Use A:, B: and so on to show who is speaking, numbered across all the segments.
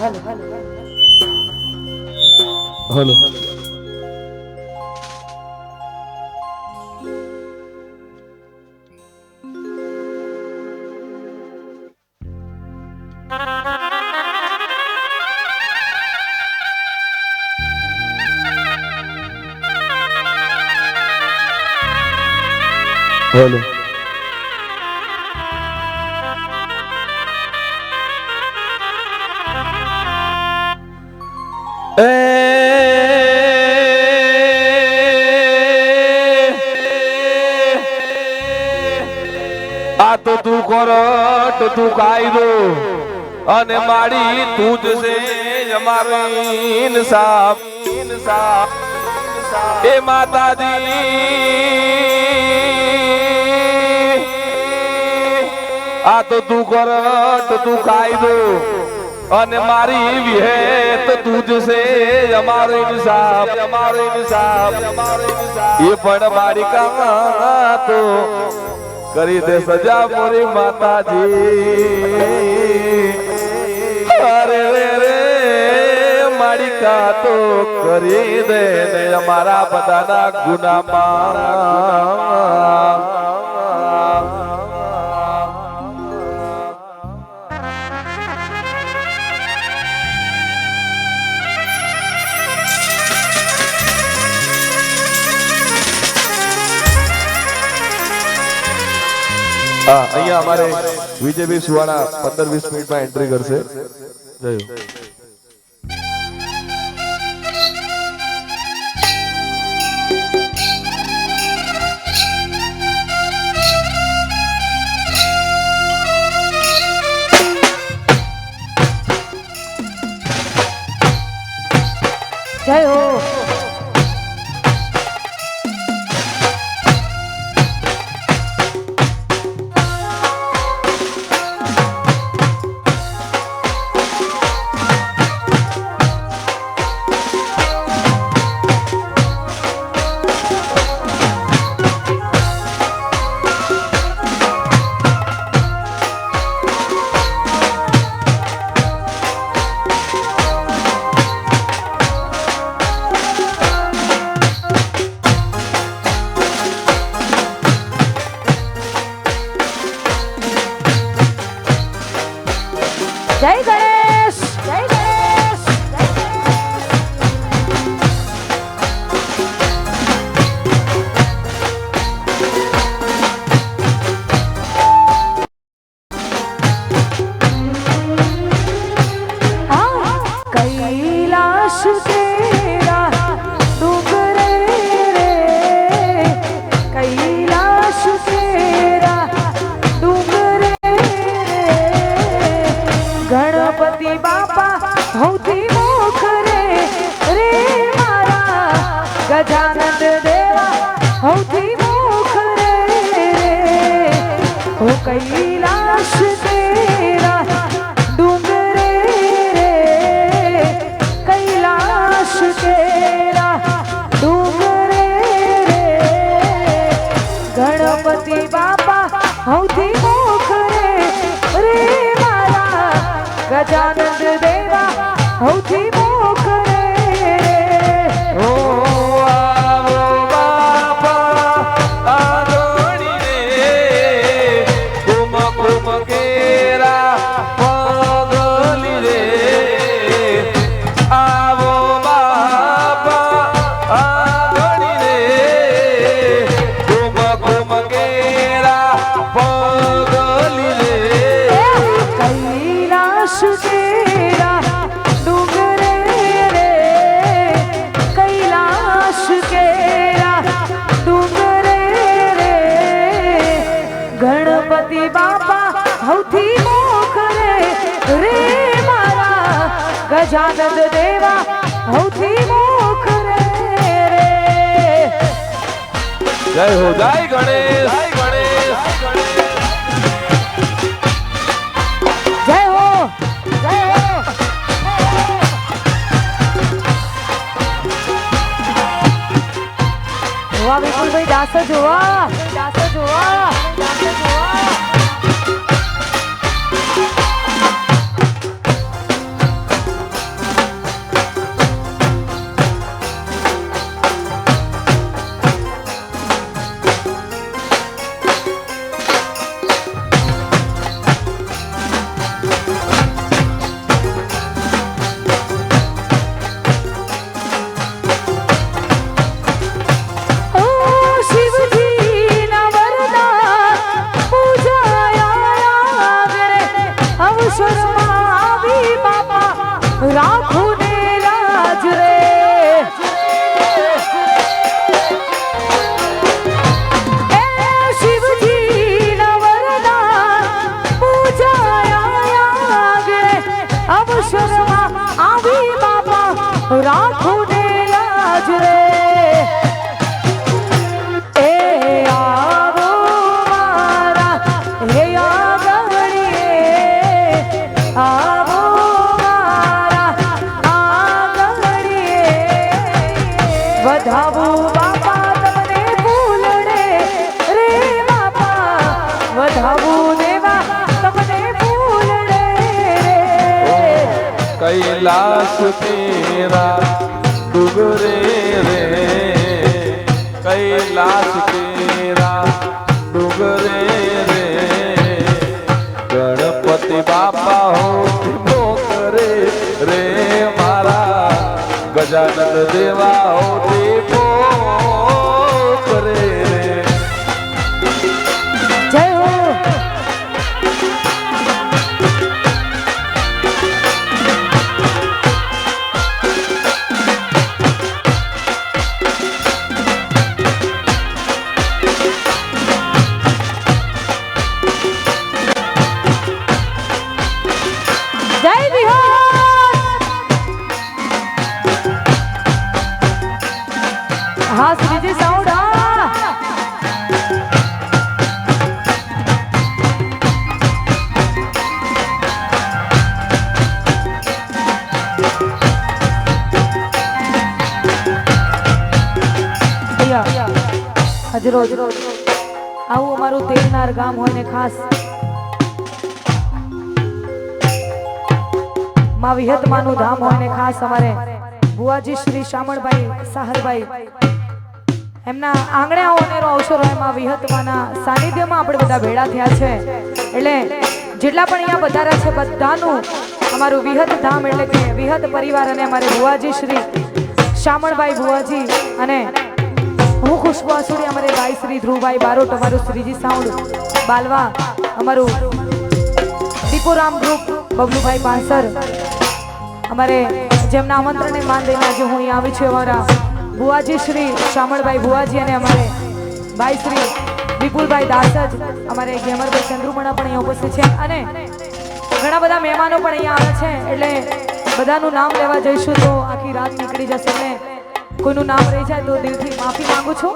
A: halo, halo, halo. તો તું કાયદો અને માડી તું જ છે અમારી ઇન્સાફ. ઇન્સાફ એ માતાજી, આ તો તું કરટ તું કાયદો અને મારી વિહેત તું છે અમારો ઇન્સાફ. અમારો ઇન્સાફ અમારો ઇન્સાફ એ પણ મારી કામ તો કરી દે સજા મોરી માતાજી. અરે રે રે, મારી કા તો કરી દે ને અમારા બધાના ગુનામાં. હા અહીંયા અમારે વિજયભાઈ સુવાણા પંદર વીસ મિનિટમાં એન્ટ્રી કરશે. જય
B: જય ગણેશ ગણપતિ બાપા હૌથી મુખ રે રે મારા ગજાનંદ દેવા હૌથી મુખ રે. રે ઓ કૈલાશ હૌથી મુખ
A: બાપા
B: હૌથી મુખ રે રે મારા ગજાનંદ દેવા સૌથી મુખ રે. રે
A: જય હો જય ગણેશ. જય ગણેશ.
B: જય હો. જય હો. જોવા વિપુલભાઈ દાસ જોવા. દાસ જોવા. દાસ જોવા.
A: कैलाश तेरा डुगरे रे कैलाश तेरा डुगरे रे गणपति बापा हो करे रे मारा गजानन देवा हो કરે
B: હજ રોજ. આવું અમારું તેરનાર ગામ હોય ને ખાસ. માં વિહતમાનું ધામ હોય ને ખાસ અમારે. બુઆજી શ્રી શામળભાઈ સાહરભાઈ. એમના આંગણે અનેરો અવસર હોયમાં વિહતમાના સાનિધ્યમાં આપણે બધા ભેળા થયા છે. એટલે જેટલા પણ અહીંયા વધાર્યા છે બધાનું અમારું વિહત ધામ એટલે કે વિહત પરિવાર અને અમારે ભુવાજી શ્રી શામળભાઈ ભુવાજી અને હું ખુશ્બુ આસુરી અમારે ભાઈ શ્રી ધ્રુવભાઈ બારોટ, અમારું શ્રીજી સાઉન્ડ, બાલવા, અમારું દીપુરામ ગ્રુપ બબલુભાઈ પાસર અમારે જેમના આમંત્રણને માન દઈને આજે હું અહીં આવી છું, અમારા ભુવાજી શ્રી શામળભાઈ ભુવાજી અને અમારે ભાઈ શ્રી વિપુલભાઈ દાસજ અમારે ગેમરભાઈ ચંદ્રુમણા પણ અહીંયા ઉપસ્થિત છે. અને ઘણા બધા મહેમાનો પણ અહીંયા આવે છે, એટલે બધાનું નામ લેવા જઈશું તો આખી રાત નીકળી જશે. એટલે કોઈનું નામ રહી જાય તો દિલથી માફી માંગુ છું.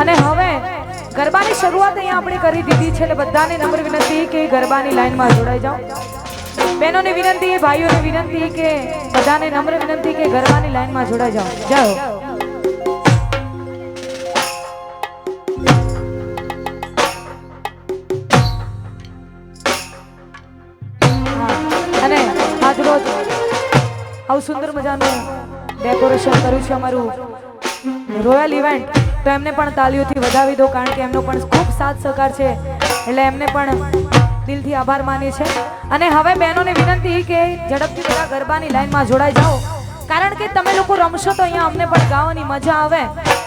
B: અને હવે ગરબાની શરૂઆત અહીંયા આપણે કરી દીધી છે એટલે બધાને નમ્ર વિનંતી કે ગરબાની લાઈનમાં જોડાઈ જાઓ. બહેનોને વિનંતી, ભાઈઓને વિનંતી કે બધાને નમ્ર વિનંતી કે ગરબાની લાઈનમાં જોડાઈ જાઓ. જાઓ અને આજ રોજ આવું સુંદર મજાનું ડેકોરેશન કર્યું છે અમારું. રોયલ ઇવેન્ટ તો એમને પણ તાલીઓથી વધાવી દો, કારણ કે એમનો પણ ખૂબ સાથ સહકાર છે. એટલે એમને પણ દિલથી આભાર માનીએ છે અને હવે બહેનોને વિનંતી કે ઝડપથી બધા ગરબાની લાઈનમાં જોડાઈ જાઓ. કારણ કે તમે લોકો રમશો તો અહીંયા અમને પણ ગાવાની મજા આવે.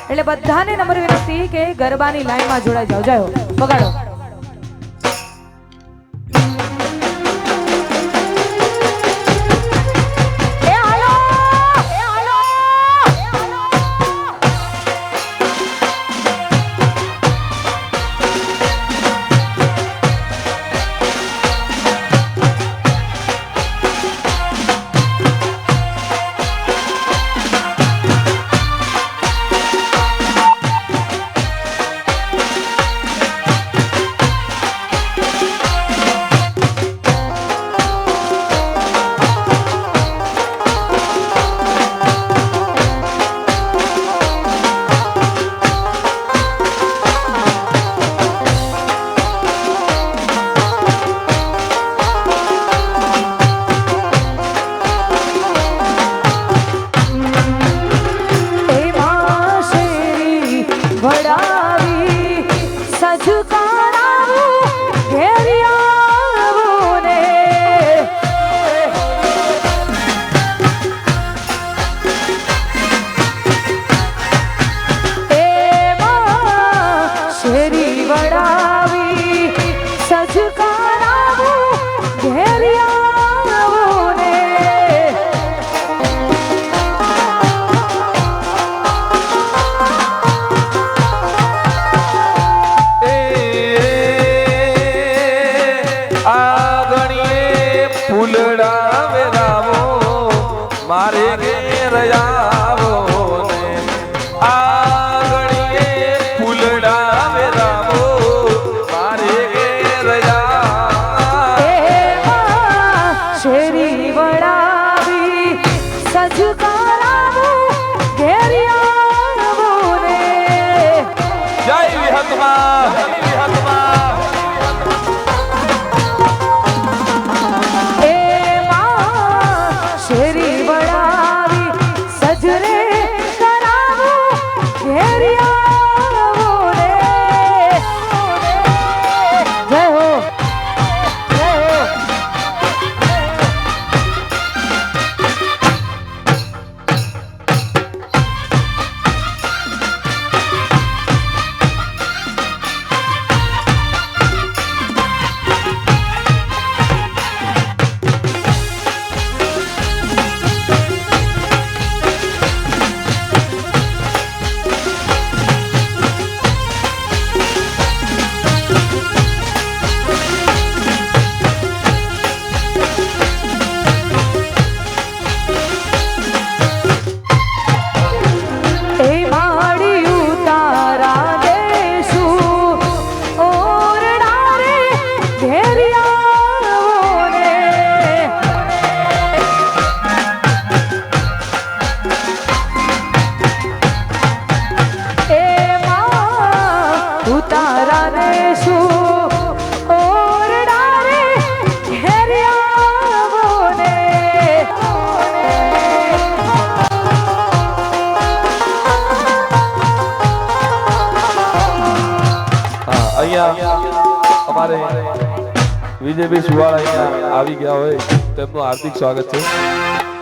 B: એટલે બધાને નમ્ર વિનંતી કે ગરબાની લાઈનમાં જોડાઈ જાઓ. જાઓ બગાડો.
A: વિજયભાઈ સુવાળા અહીંયા આવી ગયા હોય તેમનું હાર્દિક સ્વાગત છે.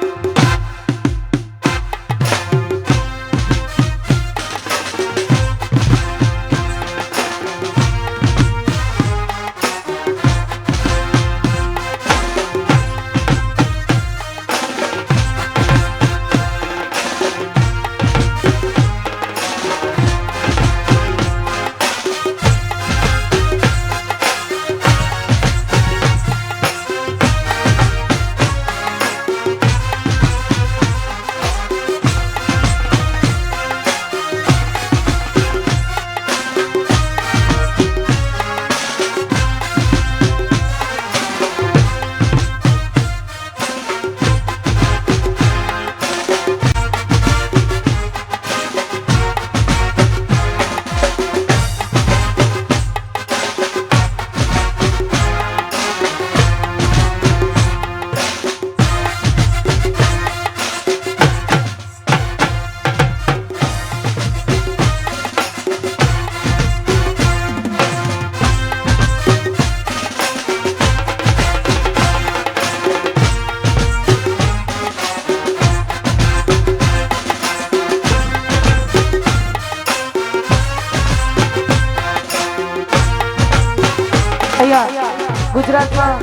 B: ગુજરાતમાં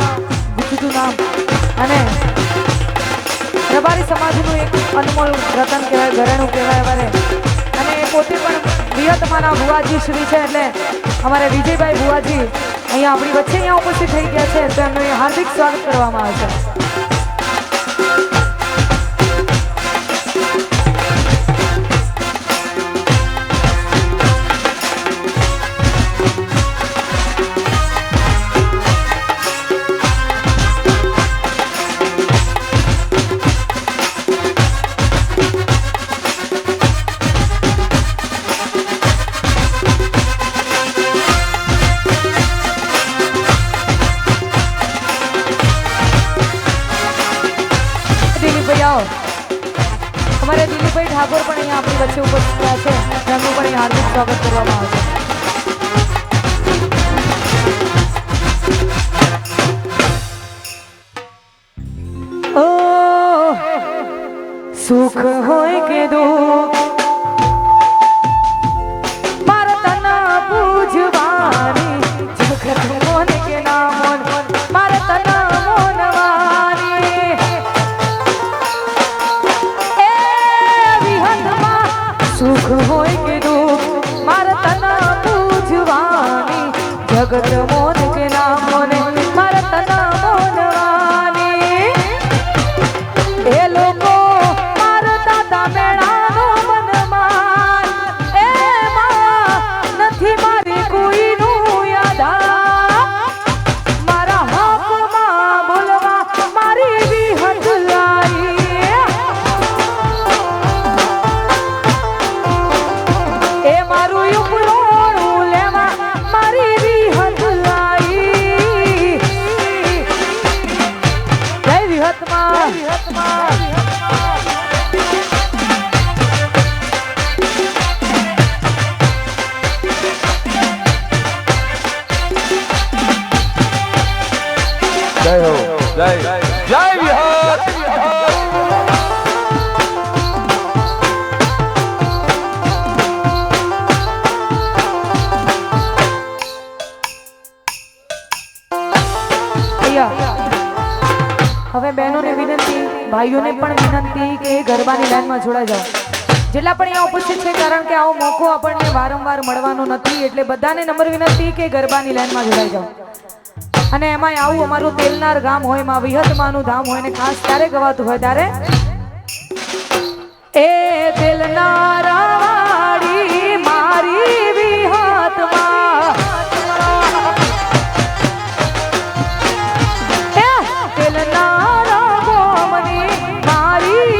B: ગુજ્જુનું નામ અને રબારી સમાજનું એક અનમોલ રતન કહેવાય, ઘરેણું કહેવાય અમારે. અને એ પોતે પણ વિયતમાના ભુવાજી શ્રી છે એટલે અમારે વિજયભાઈ ભુવાજી અહીંયા આપણી વચ્ચે અહીંયા ઉપસ્થિત થઈ ગયા છે, તો એમનું હાર્દિક સ્વાગત કરવામાં આવે સ્વાગત કરવામાં આવશે ઓ જગત મોન કે ના મોન મારા
A: Come
B: on. હવે બહેનોને વિનંતી, ભાઈઓને પણ વિનંતી કે ગરબાની લાઈનમાં જોડાઈ જાઓ. જેટલા પણ અહીંયા ઉપસ્થિત છે, કારણ કે આવો મોકો આપણને વારંવાર મળવાનો નથી, એટલે બધાને નંબર વિનંતી કે ગરબાની લાઈનમાં જોડાઈ જાઓ. અને એમાં આવું અમારું તેલનાર ગામ હોય એમાં વિહતમાનું ધામ હોય, ને ખાસ ત્યારે ગવાતું હોય ત્યારે? એ તેલનાર